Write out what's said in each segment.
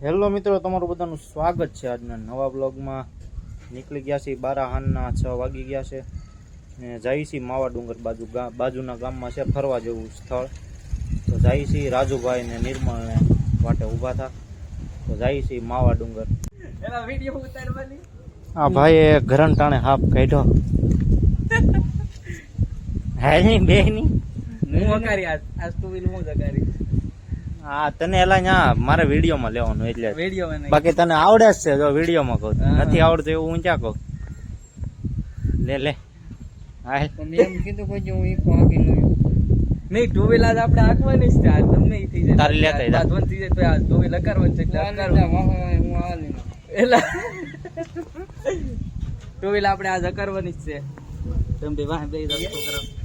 Hello મિત્રો તમારું બધાનું સ્વાગત છે આજના નવા બ્લોગમાં. નીકળી ગયા છીએ બારા હાનના છ વાગી ગયા છે ને જઈએ છીએ માવા ડુંગર બાજુ બાજુના ગામમાં છે ફરવા જેવું સ્થળ. તો જાય છીએ રાજુભાઈ ને નિર્મળને વાટે ઊભા થા. તો જઈએ છીએ માવા ડુંગર. આ ભાઈએ ઘરણ ટાણે હાફ કાઢ્યો. હે નહીં બે નહીં હું અકારી આજ આજ તું હું જ અકારી હા તને એલા ન્યા મારે વિડીયોમાં લેવાનું એટલે વિડીયોમાં બાકી તને આવડે જ છે જો વિડીયોમાં કહું. નથી આવડતું એવું હું ક્યાં કહું? લે લે. હાલ. મેં એમ કીધું કોઈ હું નહીં ટુ આપણે હાંકવાની જ છે આ તમને થઈ જાય. તારી લેતા થઈ જાય તો આજ ટુ વ્હીલ અકારવાની છે એટલે અકારવાની. એલા. ટુ વ્હીલ આપણે આજ અકારવાની જ છે. તમે બે વાહ બે છોકરા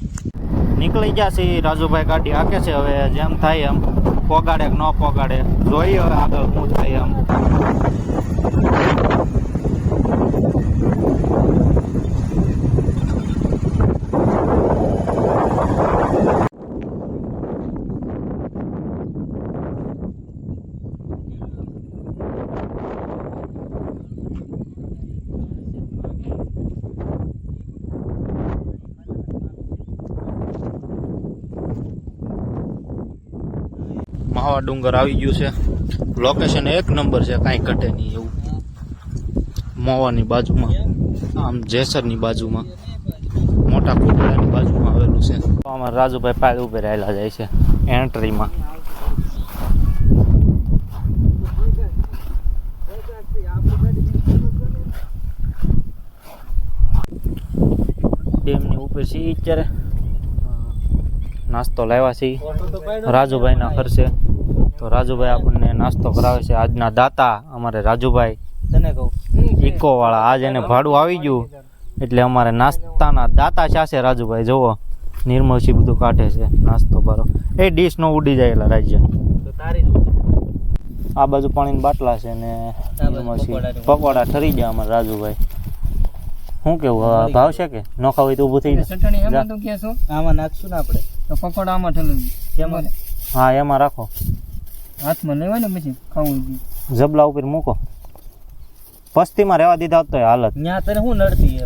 નીકળી ગયા છે રાજુભાઈ ગાડી હાકે છે હવે જેમ થાય એમ પોગાડે કે ન પોગાડે. જોઈએ હવે આગળ શું થાય એમ. માવા ડુંગર આવી ગયું છે. લોકેશન એક નંબર છે, કાંઈ ઘટે નહીં એવું. મોવાની બાજુમાં, આમ જેસરની બાજુમાં, મોટા કોટડાની બાજુમાં આવેલું છે. અમારા રાજુભાઈ પાય ઉભે રહેલા જાય છે, એન્ટ્રીમાં. ડેમની ઉપર છે અત્યારે. નાસ્તો લાવ્યા છીએ. રાજુભાઈના ખર્ચે તો રાજુભાઈ આપણને નાસ્તો કરાવે છે. આજના દાતા અમારે રાજુભાઈ. તને કહું ઇકો વાળા આજ એને ભાડું આવી ગયું. એટલે અમારે નાસ્તાના દાતા છે રાજુભાઈ. જુઓ નિર્મળસી બધું કાઢે છે. નાસ્તો બારો. એ ડીશ નો ઉડી જાય એલા રાજ્ય. તો તારી જ આ બાજુ પાણીના બાટલા છે ને પકોડા. ઠરી ગયા અમારે રાજુભાઈ. શું કેવું? ભાવ છે કે? નોખા હોય તો ઊભું થઈ જાય ચટણી જા. એમાં તો કે છો આમાં નાખશું ને આપણે. તો પકોડા આમાં ઠલવી. હા એમાં રાખો. હાથમાં લેવાય ને પછી ખાવું જબલા ઉપર મૂકો. પસ્તીમાં રહેવા દીધા તો હાલત. ત્યાં તને શું નડતી હે.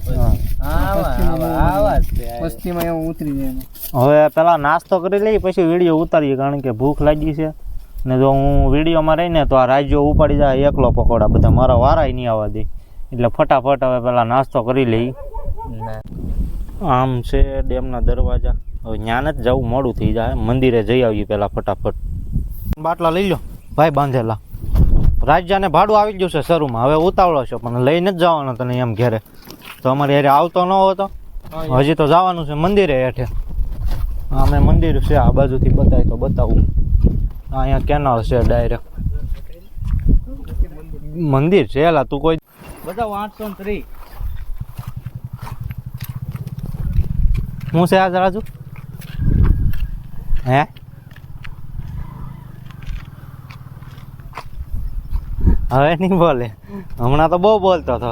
પસ્તીમાં એવું ઉતરી જાય હવે પેલા નાસ્તો કરી લઈ પછી વીડિયો ઉતારીએ કારણ કે ભૂખ લાગી છે. ને જો હું વિડીયોમાં રહીને તો આ રાજ્યો ઉપાડી જાય એકલો પકોડા બધા. મારા વારાય નહીં આવવા દે. એટલે ફટાફટ હવે પેલા નાસ્તો કરી લઈ. આમ છે ડેમના દરવાજા. હવે જ્ઞાન જ જવું મોડું થઈ જાય. મંદિરે જઈ આવીએ પેલા ફટાફટ. બાટલા લઈ લો. ભાઈ બાંધેલા. રાજ્યાને ભાડું આવી ગયું છે શરૂમાં. હવે ઉતાવળો છો પણ લઈને જ જવાનો તને એમ ઘેરે. તો અમારે યારે આવતો ન હોતો. હજી તો જવાનું છે મંદિરે હેઠે. અમે મંદિર છે આ બાજુથી બતાય તો બતાવું. અહીંયા કેનાલ છે ડાયરેક્ટ મંદિર છે એલા તું કોઈ બતાવો આઠસો ત્રીસ. હું છે આજ રાજુ? હે? હવે નહીં બોલે. હમણાં તો બહુ બોલતો હતો.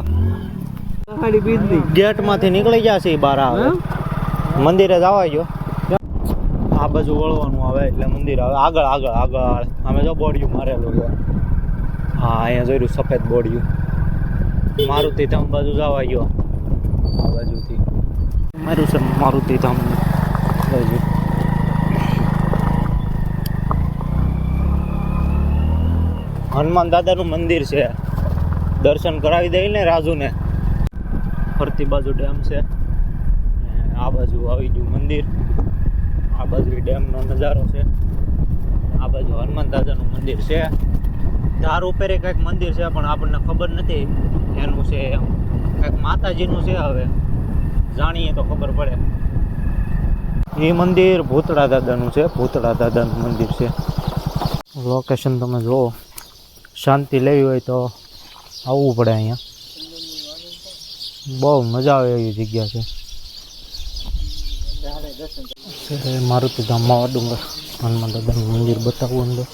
ગેટમાંથી નીકળી છે બહાર આવે મંદિરે જવા ગયો. આ બાજુ વળવાનું આવે એટલે મંદિર આવે. આગળ આગળ આગળ. અમે જો બોડિયું મારેલું છે. હા અહીંયા જોયું સફેદ બોડિયું. મારુતિ ધામ બાજુ જવા ગયો. આ બાજુથી. મારું છે મારુતિ ધામ. બાજુ હનુમાન દાદાનું મંદિર છે. દર્શન કરાવી દઈ ને રાજુને. ફરતી બાજુ ડેમ છે. આ બાજુ આવી ગયું મંદિર. આ બાજુ ડેમનો નજારો છે. આ બાજુ હનુમાન દાદાનું મંદિર છે. ધાર ઉપર કંઈક મંદિર છે, પણ આપણને ખબર નથી એનું છે એમ. કંઈક માતાજીનું છે હવે. જાણીએ તો ખબર પડે. એ મંદિર ભૂતળા દાદાનું છે. ભૂતળા દાદાનું મંદિર છે. લોકેશન તમે જુઓ. શાંતિ લેવી હોય તો આવવું પડે અહીંયા. બહુ મજા આવે એવી જગ્યા છે. મારુતિ ગામમાં માવા ડુંગર હનુમાન દાદાનું મંદિર બતાવવું અંદર.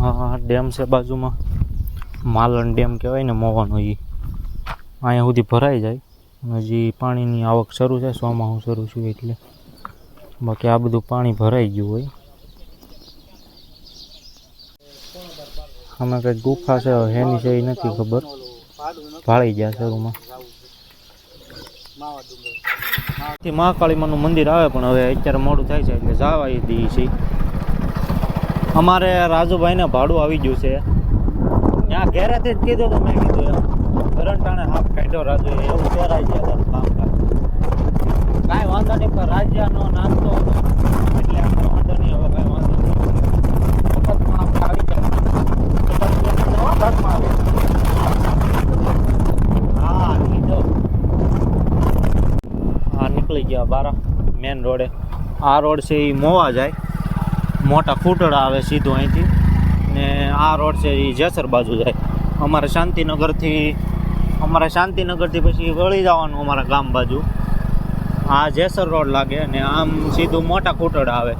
હા ડેમ છે બાજુમાં. માલણ ડેમ કહેવાય ને મોવાનો એ અહીંયા સુધી ભરાઈ જાય. હજી પાણીની આવક શરૂ છે ચોમાસું શરૂ છું એટલે. બાકી આ બધું પાણી ભરાઈ ગયું હોય. આમાં કંઈક ગુફા છે હેની છે એ નથી ખબર. ભાળી ગયા છે રૂમાં થી મહાકાળીમાનું મંદિર આવે પણ હવે અત્યારે મોડું થાય છે એટલે જવા દઈએ છીએ અમારે રાજુભાઈને ભાડું આવી ગયું છે. ત્યાં ઘેરેથી જ કીધું તો મેં કીધું એમ. કરંટાણે હાફ કાઢ્યો રાજુ એવું પહેરાઈ ગયા કાંઈ વાંધો નહીં, પણ રાજ્યનો નાસ્તો એટલે આપણે વાંધો નહીં, હવે કાંઈ વાંધો નહીં. હા હા, નીકળી ગયા બારા, મેન રોડે. આ રોડ છે એ મોવા જાય. મોટા ફૂટડા આવે સીધું અહીંથી. ને આ રોડ છે એ જેસર બાજુ જાય. અમારે શાંતિનગરથી અમારે શાંતિનગરથી પછી વળી જવાનું અમારા ગામ બાજુ. આ જેસર રોડ લાગે અને આમ સીધું મોટા કુટડ આવે.